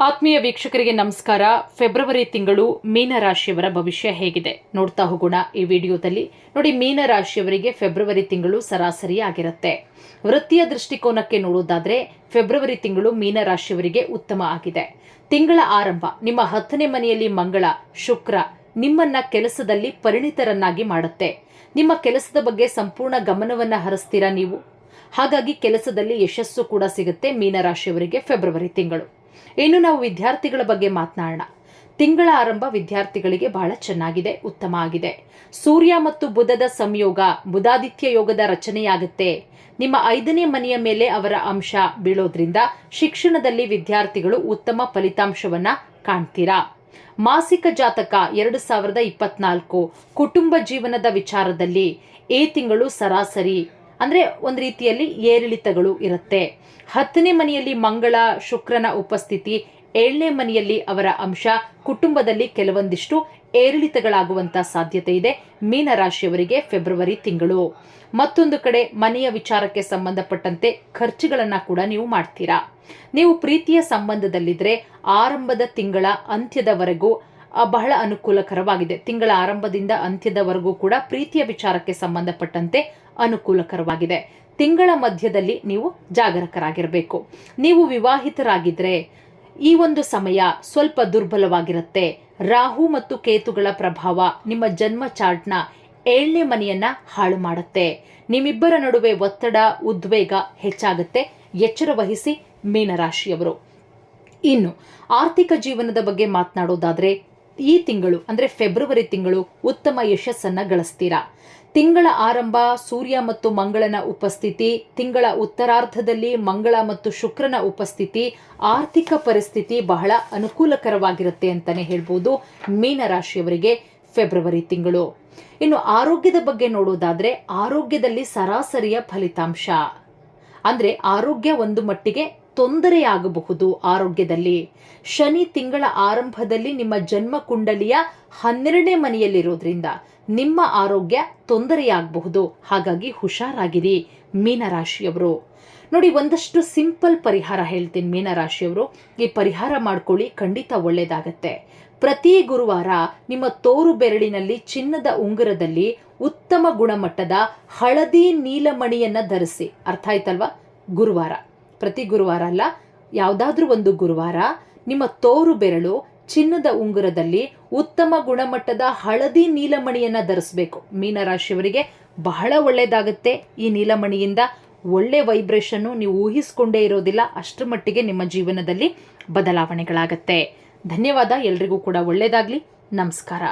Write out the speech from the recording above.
ಆತ್ಮೀಯ ವೀಕ್ಷಕರಿಗೆ ನಮಸ್ಕಾರ. ಫೆಬ್ರವರಿ ತಿಂಗಳು ಮೀನರಾಶಿಯವರ ಭವಿಷ್ಯ ಹೇಗಿದೆ? ನೋಡ್ತಾ ಹೋಗೋಣ ಈ ವಿಡಿಯೋದಲ್ಲಿ. ನೋಡಿ, ಮೀನರಾಶಿಯವರಿಗೆ ಫೆಬ್ರವರಿ ತಿಂಗಳು ಸರಾಸರಿ ಆಗಿರುತ್ತೆ. ವೃತ್ತಿಯ ದೃಷ್ಟಿಕೋನಕ್ಕೆ ನೋಡೋದಾದ್ರೆ, ಫೆಬ್ರವರಿ ತಿಂಗಳು ಮೀನರಾಶಿಯವರಿಗೆ ಉತ್ತಮ ಆಗಿದೆ. ತಿಂಗಳ ಆರಂಭ, ನಿಮ್ಮ ಹತ್ತನೇ ಮನೆಯಲ್ಲಿ ಮಂಗಳ, ಶುಕ್ರ, ನಿಮ್ಮನ್ನ ಕೆಲಸದಲ್ಲಿ ಪರಿಣಿತರನ್ನಾಗಿ ಮಾಡುತ್ತೆ. ನಿಮ್ಮ ಕೆಲಸದ ಬಗ್ಗೆ ಸಂಪೂರ್ಣ ಗಮನವನ್ನ ಹರಿಸ್ತೀರಾ ನೀವು? ಹಾಗಾಗಿ ಕೆಲಸದಲ್ಲಿ ಯಶಸ್ಸು ಕೂಡ ಸಿಗುತ್ತೆ ಮೀನರಾಶಿಯವರಿಗೆ ಫೆಬ್ರವರಿ ತಿಂಗಳು. ಇನ್ನು ನಾವು ವಿದ್ಯಾರ್ಥಿಗಳ ಬಗ್ಗೆ ಮಾತನಾಡೋಣ. ತಿಂಗಳ ಆರಂಭ ವಿದ್ಯಾರ್ಥಿಗಳಿಗೆ ಬಹಳ ಚೆನ್ನಾಗಿದೆ, ಉತ್ತಮ ಆಗಿದೆ. ಸೂರ್ಯ ಮತ್ತು ಬುಧದ ಸಂಯೋಗ ಬುಧಾದಿತ್ಯ ಯೋಗದ ರಚನೆಯಾಗುತ್ತೆ. ನಿಮ್ಮ ಐದನೇ ಮನೆಯ ಮೇಲೆ ಅವರ ಅಂಶ ಬೀಳೋದ್ರಿಂದ ಶಿಕ್ಷಣದಲ್ಲಿ ವಿದ್ಯಾರ್ಥಿಗಳು ಉತ್ತಮ ಫಲಿತಾಂಶವನ್ನ ಕಾಣ್ತೀರಾ? ಮಾಸಿಕ ಜಾತಕ ಎರಡು ಸಾವಿರದ ಇಪ್ಪತ್ನಾಲ್ಕು ಕುಟುಂಬ ಜೀವನದ ವಿಚಾರದಲ್ಲಿ ಈ ತಿಂಗಳು ಸರಾಸರಿ ಅಂದ್ರೆ ಒಂದು ರೀತಿಯಲ್ಲಿ ಏರಿಳಿತಗಳು ಇರುತ್ತೆ. ಹತ್ತನೇ ಮನೆಯಲ್ಲಿ ಮಂಗಳ, ಶುಕ್ರನ ಉಪಸ್ಥಿತಿ, ಏಳನೇ ಮನೆಯಲ್ಲಿ ಅವರ ಅಂಶ, ಕುಟುಂಬದಲ್ಲಿ ಕೆಲವೊಂದಿಷ್ಟು ಏರಿಳಿತಗಳಾಗುವಂತ ಸಾಧ್ಯತೆ ಇದೆ ಮೀನರಾಶಿಯವರಿಗೆ ಫೆಬ್ರವರಿ ತಿಂಗಳು. ಮತ್ತೊಂದು ಕಡೆ ಮನೆಯ ವಿಚಾರಕ್ಕೆ ಸಂಬಂಧಪಟ್ಟಂತೆ ಖರ್ಚುಗಳನ್ನು ಕೂಡ ನೀವು ಮಾಡ್ತೀರಾ. ನೀವು ಪ್ರೀತಿಯ ಸಂಬಂಧದಲ್ಲಿದ್ದರೆ ಆರಂಭದ ತಿಂಗಳ ಅಂತ್ಯದವರೆಗೂ ಬಹಳ ಅನುಕೂಲಕರವಾಗಿದೆ. ತಿಂಗಳ ಆರಂಭದಿಂದ ಅಂತ್ಯದವರೆಗೂ ಕೂಡ ಪ್ರೀತಿಯ ವಿಚಾರಕ್ಕೆ ಸಂಬಂಧಪಟ್ಟಂತೆ ಅನುಕೂಲಕರವಾಗಿದೆ. ತಿಂಗಳ ಮಧ್ಯದಲ್ಲಿ ನೀವು ಜಾಗರಕರಾಗಿರಬೇಕು. ನೀವು ವಿವಾಹಿತರಾಗಿದ್ದರೆ ಈ ಒಂದು ಸಮಯ ಸ್ವಲ್ಪ ದುರ್ಬಲವಾಗಿರುತ್ತೆ. ರಾಹು ಮತ್ತು ಕೇತುಗಳ ಪ್ರಭಾವ ನಿಮ್ಮ ಜನ್ಮ ಚಾರ್ಟ್ನ ಏಳನೇ ಮನೆಯನ್ನ ಹಾಳು ಮಾಡುತ್ತೆ. ನಿಮ್ಮಿಬ್ಬರ ನಡುವೆ ಒತ್ತಡ, ಉದ್ವೇಗ ಹೆಚ್ಚಾಗುತ್ತೆ. ಎಚ್ಚರ ವಹಿಸಿ ಮೀನರಾಶಿಯವರು. ಇನ್ನು ಆರ್ಥಿಕ ಜೀವನದ ಬಗ್ಗೆ ಮಾತನಾಡೋದಾದ್ರೆ ಈ ತಿಂಗಳು, ಅಂದ್ರೆ ಫೆಬ್ರವರಿ ತಿಂಗಳು, ಉತ್ತಮ ಯಶಸ್ಸನ್ನ ಗಳಿಸ್ತೀರಾ? ತಿಂಗಳ ಆರಂಭ, ಸೂರ್ಯ ಮತ್ತು ಮಂಗಳನ ಉಪಸ್ಥಿತಿ, ತಿಂಗಳ ಉತ್ತರಾರ್ಧದಲ್ಲಿ ಮಂಗಳ ಮತ್ತು ಶುಕ್ರನ ಉಪಸ್ಥಿತಿ, ಆರ್ಥಿಕ ಪರಿಸ್ಥಿತಿ ಬಹಳ ಅನುಕೂಲಕರವಾಗಿರುತ್ತೆ ಅಂತಾನೆ ಹೇಳ್ಬೋದು ಮೀನರಾಶಿಯವರಿಗೆ ಫೆಬ್ರವರಿ ತಿಂಗಳು. ಇನ್ನು ಆರೋಗ್ಯದ ಬಗ್ಗೆ ನೋಡೋದಾದ್ರೆ ಆರೋಗ್ಯದಲ್ಲಿ ಸರಾಸರಿಯ ಫಲಿತಾಂಶ. ಅಂದ್ರೆ ಆರೋಗ್ಯ ಒಂದು ಮಟ್ಟಿಗೆ ತೊಂದರೆಯಾಗಬಹುದು ಆರೋಗ್ಯದಲ್ಲಿ. ಶನಿ ತಿಂಗಳ ಆರಂಭದಲ್ಲಿ ನಿಮ್ಮ ಜನ್ಮ ಕುಂಡಲಿಯ ಹನ್ನೆರಡನೇ ಮನೆಯಲ್ಲಿರೋದ್ರಿಂದ ನಿಮ್ಮ ಆರೋಗ್ಯ ತೊಂದರೆಯಾಗಬಹುದು. ಹಾಗಾಗಿ ಹುಷಾರಾಗಿರಿ, ಮೀನರಾಶಿಯವರು. ನೋಡಿ, ಒಂದಷ್ಟು ಸಿಂಪಲ್ ಪರಿಹಾರ ಹೇಳ್ತೀನಿ ಮೀನರಾಶಿಯವರು. ಈ ಪರಿಹಾರ ಮಾಡ್ಕೊಳ್ಳಿ, ಖಂಡಿತ ಒಳ್ಳೆಯದಾಗತ್ತೆ ಪ್ರತಿ ಗುರುವಾರ ನಿಮ್ಮ ತೋರು ಬೆರಳಿನಲ್ಲಿ ಚಿನ್ನದ ಉಂಗುರದಲ್ಲಿ ಉತ್ತಮ ಗುಣಮಟ್ಟದ ಹಳದಿ ನೀಲಮಣಿಯನ್ನು ಧರಿಸಿ. ಅರ್ಥ ಆಯ್ತಲ್ವಾ? ಗುರುವಾರ. ಪ್ರತಿ ಗುರುವಾರ ಅಲ್ಲ, ಯಾವುದಾದ್ರೂ ಒಂದು ಗುರುವಾರ ನಿಮ್ಮ ತೋರು ಬೆರಳು ಚಿನ್ನದ ಉಂಗುರದಲ್ಲಿ ಉತ್ತಮ ಗುಣಮಟ್ಟದ ಹಳದಿ ನೀಲಮಣಿಯನ್ನು ಧರಿಸಬೇಕು. ಮೀನರಾಶಿಯವರಿಗೆ ಬಹಳ ಒಳ್ಳೆಯದಾಗುತ್ತೆ ಈ ನೀಲಮಣಿಯಿಂದ ಒಳ್ಳೆ ವೈಬ್ರೇಷನ್ನು ನೀವು ಊಹಿಸಿಕೊಂಡೇ ಇರೋದಿಲ್ಲ. ಅಷ್ಟರ ಮಟ್ಟಿಗೆ ನಿಮ್ಮ ಜೀವನದಲ್ಲಿ ಬದಲಾವಣೆಗಳಾಗತ್ತೆ. ಧನ್ಯವಾದ. ಎಲ್ರಿಗೂ ಕೂಡ ಒಳ್ಳೆಯದಾಗಲಿ ನಮಸ್ಕಾರ.